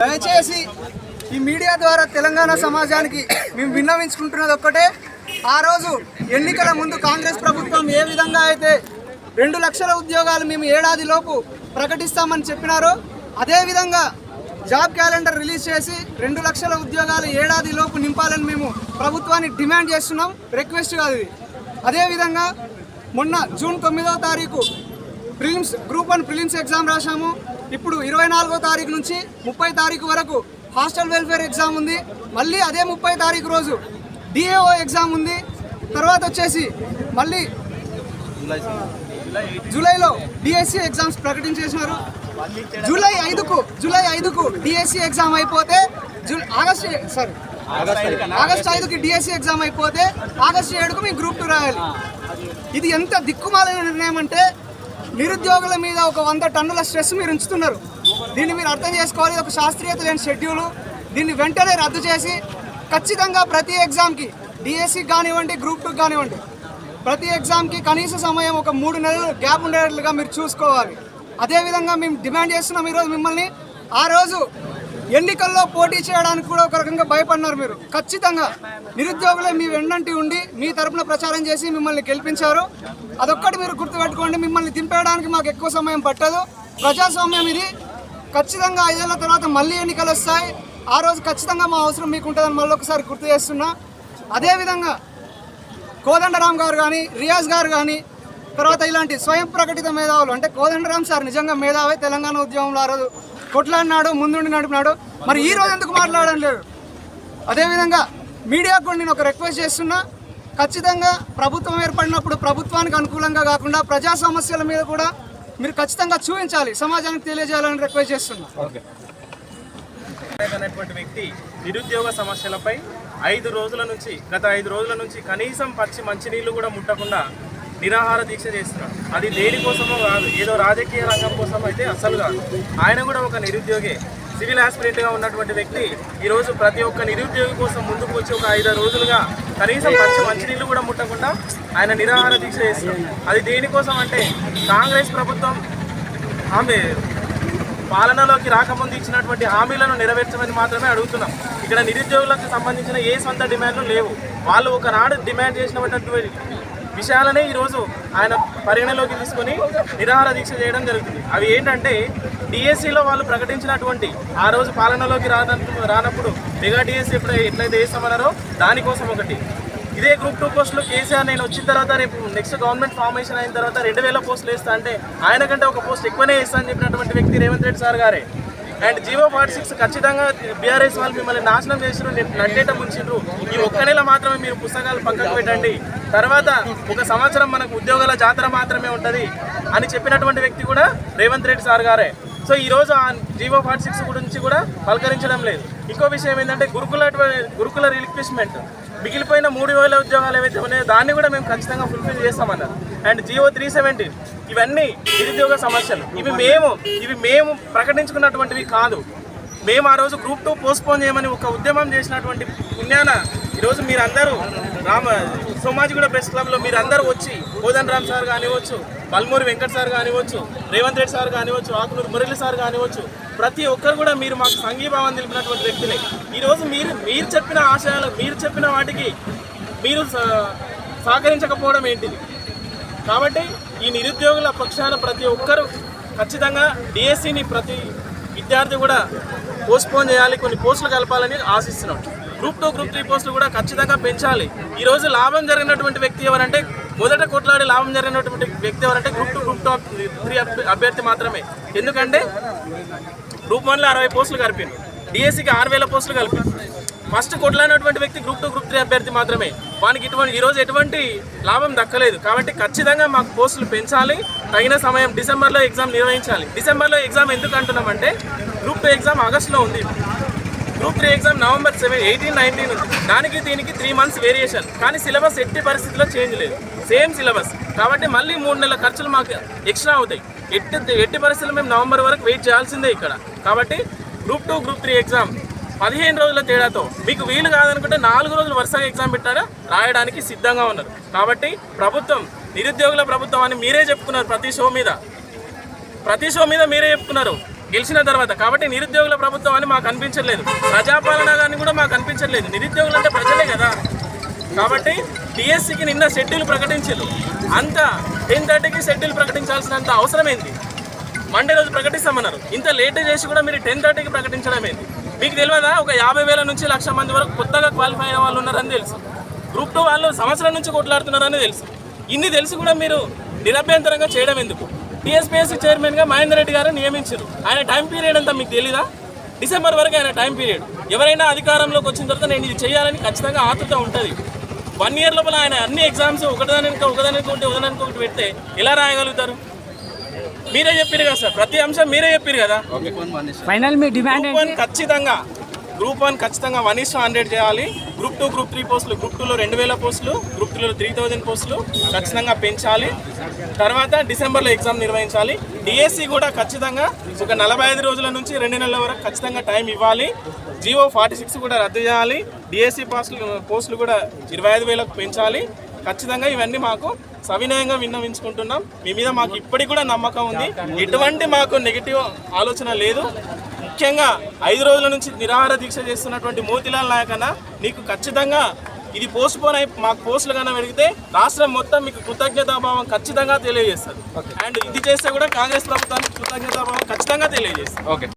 దయచేసి ఈ మీడియా ద్వారా తెలంగాణ సమాజానికి మేము విన్నవించుకుంటున్నది ఒక్కటే. ఆ రోజు ఎన్నికల ముందు కాంగ్రెస్ ప్రభుత్వం ఏ విధంగా అయితే రెండు లక్షల ఉద్యోగాలు మేము ఏడాది లోపు ప్రకటిస్తామని చెప్పినారో అదేవిధంగా జాబ్ క్యాలెండర్ రిలీజ్ చేసి రెండు లక్షల ఉద్యోగాలు ఏడాది లోపు నింపాలని మేము ప్రభుత్వాన్ని డిమాండ్ చేస్తున్నాం. రిక్వెస్ట్ కాదు ఇది. అదేవిధంగా మొన్న జూన్ తొమ్మిదవ తారీఖు prelims group one prelims exam రాశాము. ఇప్పుడు ఇరవై నాలుగో తారీఖు నుంచి ముప్పై తారీఖు వరకు హాస్టల్ వెల్ఫేర్ ఎగ్జామ్ ఉంది. మళ్ళీ అదే ముప్పై తారీఖు రోజు డిఏఓ ఎగ్జామ్ ఉంది. తర్వాత వచ్చేసి మళ్ళీ జూలైలో డిఎస్సి ఎగ్జామ్స్ ప్రకటించేసినారు. జూలై ఐదుకు జూలై ఐదుకు డిఎస్సి ఎగ్జామ్ అయిపోతే ఆగస్ట్ సారీ ఆగస్ట్ ఐదుకి డిఎస్సి ఎగ్జామ్ అయిపోతే ఆగస్ట్ ఏడుకు మీ గ్రూప్ టూ రాయాలి. ఇది ఎంత దిక్కుమాలిన నిర్ణయం అంటే నిరుద్యోగుల మీద ఒక వంద టన్నుల స్ట్రెస్ మీరు ఉంచుతున్నారు. దీన్ని మీరు అర్థం చేసుకోవాలి. ఒక శాస్త్రీయత లేని షెడ్యూలు. దీన్ని వెంటనే రద్దు చేసి ఖచ్చితంగా ప్రతి ఎగ్జామ్కి డిఎస్సి కానివ్వండి గ్రూప్ టూ కానివ్వండి ప్రతి ఎగ్జామ్కి కనీస సమయం ఒక మూడు నెలలు గ్యాప్ ఉండేట్లుగా మీరు చూసుకోవాలి. అదేవిధంగా మేము డిమాండ్ చేస్తున్నాం ఈరోజు మిమ్మల్ని. ఆ రోజు ఎన్నికల్లో పోటీ చేయడానికి కూడా ఒక రకంగా భయపడినారు మీరు. ఖచ్చితంగా. నిరుద్యోగులే మీ వెన్నంటి ఉండి మీ తరపున ప్రచారం చేసి మిమ్మల్ని గెలిపించారు. అదొక్కటి మీరు గుర్తుపెట్టుకోండి మిమ్మల్ని దింపేయడానికి మాకు ఎక్కువ సమయం పట్టదు. ప్రజాస్వామ్యం ఇది. ఖచ్చితంగా ఐదేళ్ళ తర్వాత మళ్ళీ ఎన్నికలు వస్తాయి. ఆ రోజు ఖచ్చితంగా మా అవసరం మీకు ఉంటుందని మళ్ళీ ఒకసారి గుర్తు చేస్తున్నా. అదేవిధంగా కోదండరామ్ గారు కానీ రియాజ్ గారు కానీ తర్వాత ఇలాంటి స్వయం ప్రకటిత మేధావులు అంటే కోదండరామ్ సార్ నిజంగా మేధావే తెలంగాణ ఉద్యమంలో ఆ రోజు కొట్లాడినాడు ముందుండి నడిపినాడు మరి ఈ రోజు ఎందుకు మాట్లాడడం లేదు? అదేవిధంగా మీడియాకు కూడా నేను ఒక రిక్వెస్ట్ చేస్తున్నా ఖచ్చితంగా ప్రభుత్వం ఏర్పడినప్పుడు ప్రభుత్వానికి అనుకూలంగా కాకుండా ప్రజా సమస్యల మీద కూడా మీరు ఖచ్చితంగా చూపించాలి సమాజానికి తెలియజేయాలని రిక్వెస్ట్ చేస్తున్నా. అనేటువంటి వ్యక్తి నిరుద్యోగ సమస్యలపై ఐదు రోజుల నుంచి గత ఐదు రోజుల నుంచి కనీసం పచ్చి మంచినీళ్ళు కూడా ముట్టకుండా నిరాహార దీక్ష చేస్తున్నాడు అది దేనికోసమో కాదు ఏదో రాజకీయ రంగం కోసం అయితే అస్సలు కాదు. ఆయన కూడా ఒక నిరుద్యోగే. సివిల్ ఆస్పిరెంట్గా ఉన్నటువంటి వ్యక్తి ఈరోజు ప్రతి ఒక్క నిరుద్యోగి కోసం ముందుకు వచ్చి ఒక ఐదు రోజులుగా కనీసం మంచి మంచినీళ్ళు కూడా ముట్టకుండా ఆయన నిరాహార దీక్ష చేస్తున్నాడు అది దేనికోసం అంటే కాంగ్రెస్ ప్రభుత్వం ఆమె పాలనలోకి రాకముందు ఇచ్చినటువంటి హామీలను నెరవేర్చమని మాత్రమే అడుగుతున్నాం. ఇక్కడ నిరుద్యోగులకు సంబంధించిన ఏ సొంత డిమాండ్లు లేవు. వాళ్ళు ఒకనాడు డిమాండ్ చేసినటువంటి విషయాలనే ఈరోజు ఆయన పరిగణలోకి తీసుకొని నిరాహార దీక్ష చేయడం జరుగుతుంది. అవి ఏంటంటే డిఎస్సిలో వాళ్ళు ప్రకటించినటువంటి ఆ రోజు పాలనలోకి రానప్పుడు రానప్పుడు మెగా డిఎస్సి ఎప్పుడు ఎట్లయితే వేస్తామన్నారో దానికోసం ఒకటి. ఇదే గ్రూప్ టూ పోస్టులు కేసీఆర్ నేను వచ్చిన తర్వాత రేపు నెక్స్ట్ గవర్నమెంట్ ఫార్మేషన్ అయిన తర్వాత రెండు వేల పోస్టులు వేస్తా అంటే ఆయన కంటే ఒక పోస్ట్ ఎక్కువనే వేస్తా అని చెప్పినటువంటి వ్యక్తి రేవంత్ రెడ్డి సార్ గారే. అండ్ జీవో ఫార్టీ సిక్స్ ఖచ్చితంగా బీఆర్ఎస్ వాళ్ళు మిమ్మల్ని నాశనం చేసిరు నేను నట్టేట ముంచిండ్రు ఈ ఒక్క నెల మాత్రమే మీరు పుస్తకాలు పక్కకు పెట్టండి. తర్వాత ఒక సంవత్సరం మనకు ఉద్యోగాల జాతర మాత్రమే ఉంటుంది అని చెప్పినటువంటి వ్యక్తి కూడా రేవంత్ రెడ్డి సార్ గారే. సో ఈ రోజు ఆ జీవో ఫార్టీ సిక్స్ గురించి కూడా పలకరించడం లేదు. ఇంకో విషయం ఏంటంటే గురుకుల గురుకుల రిలిక్విష్మెంట్ మిగిలిపోయిన మూడు వేల ఉద్యోగాలు ఏవైతే ఉన్నాయో దాన్ని కూడా మేము ఖచ్చితంగా ఫుల్ఫిల్ చేస్తామన్నారు. And GO three seventeen. ఇవన్నీ నిరుద్యోగ సమస్యలు. ఇవి మేము ఇవి మేము ప్రకటించుకున్నటువంటివి కాదు. మేము ఆ రోజు గ్రూప్ టూ పోస్ట్పోన్ చేయమని ఒక ఉద్యమం చేసినటువంటి పుణ్యాన ఈరోజు మీరందరూ రామ సోమాజిగూడ ప్రెస్ క్లబ్లో మీరందరూ వచ్చి కోదన్ రామ్ సార్ కానివ్వచ్చు బల్మూరి వెంకట్ సార్ కానివ్వచ్చు రేవంత్ రెడ్డి సార్ కానివ్వచ్చు ఆకునూరు మురళి సార్ కానివ్వచ్చు ప్రతి ఒక్కరు కూడా మీరు మాకు సంఘీభావం తెలిపినటువంటి వ్యక్తులే. ఈరోజు మీరు మీరు చెప్పిన ఆశయాలు మీరు చెప్పిన వాటికి మీరు సహకరించకపోవడం ఏంటిది? కాబట్టి ఈ నిరుద్యోగుల పక్షాన ప్రతి ఒక్కరూ ఖచ్చితంగా డిఎస్సిని ప్రతి విద్యార్థి కూడా పోస్ట్పోన్ చేయాలి కొన్ని పోస్టులు కలపాలని ఆశిస్తున్నాం. గ్రూప్ టూ గ్రూప్ త్రీ పోస్టులు కూడా ఖచ్చితంగా పెంచాలి. ఈరోజు లాభం జరిగినటువంటి వ్యక్తి ఎవరంటే మొదట కొట్లాడి లాభం జరిగినటువంటి వ్యక్తి ఎవరంటే group two group two three అభ్యర్థి మాత్రమే. ఎందుకంటే గ్రూప్ వన్లో అరవై పోస్టులు కలిపింది డిఎస్సికి ఆరు వేల పోస్టులు కలిపి ఫస్ట్ కొట్లాడినటువంటి వ్యక్తి గ్రూప్ టూ గ్రూప్ త్రీ అభ్యర్థి మాత్రమే. వానికి ఇటువంటి ఈరోజు ఎటువంటి లాభం దక్కలేదు. కాబట్టి ఖచ్చితంగా మాకు పోస్టులు పెంచాలి. తగిన సమయం డిసెంబర్లో ఎగ్జామ్ నిర్వహించాలి. డిసెంబర్లో ఎగ్జామ్ ఎందుకు అంటున్నామంటే గ్రూప్ టూ ఎగ్జామ్ ఆగస్టులో ఉంది. Group three exam November seven eighteen nineteen ఉంది. దానికి దీనికి త్రీ మంత్స్ వేరియేషన్ కానీ సిలబస్ ఎట్టి పరిస్థితిలో చేంజ్ లేదు. Same syllabus. కాబట్టి మళ్ళీ మూడు నెలల ఖర్చులు మాకు ఎక్స్ట్రా అవుతాయి. ఎట్టి ఎట్టి పరిస్థితుల్లో మేము నవంబర్ వరకు వెయిట్ చేయాల్సిందే ఇక్కడ. కాబట్టి group two group three exam పదిహేను రోజుల తేడాతో మీకు వీలు కాదనుకుంటే నాలుగు రోజులు వరుసగా ఎగ్జామ్ పెట్టారా రాయడానికి సిద్ధంగా ఉన్నారు. కాబట్టి ప్రభుత్వం నిరుద్యోగుల ప్రభుత్వం అని మీరే చెప్పుకున్నారు ప్రతి షో మీద. ప్రతి షో మీద మీరే చెప్పుకున్నారు. గెలిచిన తర్వాత. కాబట్టి నిరుద్యోగుల ప్రభుత్వం అని మాకు అనిపించట్లేదు. ప్రజాపాలన కానీ కూడా మాకు అనిపించట్లేదు. నిరుద్యోగులు అంటే ప్రజలే కదా. కాబట్టి టీఎస్సీకి నిన్న షెడ్యూల్ ప్రకటించారు. అంత టెన్ థర్టీకి షెడ్యూల్ ప్రకటించాల్సినంత అవసరం ఏంది మండే రోజు ప్రకటిస్తామన్నారు. ఇంత లేట్ చేసి కూడా మీరు టెన్ థర్టీకి ప్రకటించడం ఏంటి మీకు తెలియదా? ఒక యాభై వేల నుంచి లక్ష మంది వరకు కొత్తగా క్వాలిఫై అయ్యే వాళ్ళు ఉన్నారని తెలుసు. గ్రూప్ టూ వాళ్ళు సంవత్సరం నుంచి కొట్లాడుతున్నారని తెలుసు. ఇన్ని తెలిసి కూడా మీరు నిరభ్యంతరంగా చేయడం ఎందుకు? టీఎస్పీఎస్సీ చైర్మన్గా మహేందర్ రెడ్డి గారు నియమించారు. ఆయన టైం పీరియడ్ అంతా మీకు తెలీదా? డిసెంబర్ వరకు ఆయన టైం పీరియడ్ ఎవరైనా అధికారంలోకి వచ్చిన తర్వాత నేను ఇది చేయాలని ఖచ్చితంగా ఆతృత ఉంటుంది. వన్ ఇయర్ లోపల ఆయన అన్ని ఎగ్జామ్స్ ఒకదానికి ఒకదానికి ఒకటి ఒకదానికి ఒకటి పెడితే ఎలా రాయగలుగుతారు? మీరే చెప్పారు కదా సార్. ప్రతి అంశం మీరే చెప్పారు కదా. ఫైనల్ మీ డిమాండ్ వన్ ఖచ్చితంగా గ్రూప్ వన్ ఖచ్చితంగా వన్ ఇస్ హండ్రెడ్ చేయాలి. గ్రూప్ టూ గ్రూప్ త్రీ పోస్టులు గ్రూప్ టూలో రెండు వేల పోస్టులు గ్రూప్ త్రీలో త్రీ థౌజండ్ పోస్టులు ఖచ్చితంగా పెంచాలి. తర్వాత డిసెంబర్లో ఎగ్జామ్ నిర్వహించాలి. డిఎస్సి కూడా ఖచ్చితంగా ఒక నలభై ఐదు రోజుల నుంచి రెండు నెలల వరకు ఖచ్చితంగా టైం ఇవ్వాలి. జియో ఫార్టీ సిక్స్ కూడా రద్దు చేయాలి. డిఎస్సి పోస్టులు పోస్టులు కూడా ఇరవై ఐదు వేలకు పెంచాలి. ఖచ్చితంగా ఇవన్నీ మాకు సవినయంగా విన్నవించుకుంటున్నాం. మీ మీద మాకు ఇప్పటికి కూడా నమ్మకం ఉంది. ఎటువంటి మాకు నెగిటివ్ ఆలోచన లేదు. ముఖ్యంగా ఐదు రోజుల నుంచి నిరాహార దీక్ష చేస్తున్నటువంటి మోతిలాల్ నాయక్ అన్న నీకు ఖచ్చితంగా ఇది పోస్ట్ పోన్ అయి మాకు పోస్టులు కన్నా పెరిగితే రాష్ట్రం మొత్తం మీకు కృతజ్ఞతాభావం ఖచ్చితంగా తెలియజేస్తారు అండ్ ఇది చేస్తే కూడా కాంగ్రెస్ ప్రభుత్వానికి కృతజ్ఞతాభావం ఖచ్చితంగా తెలియజేస్తారు ఓకే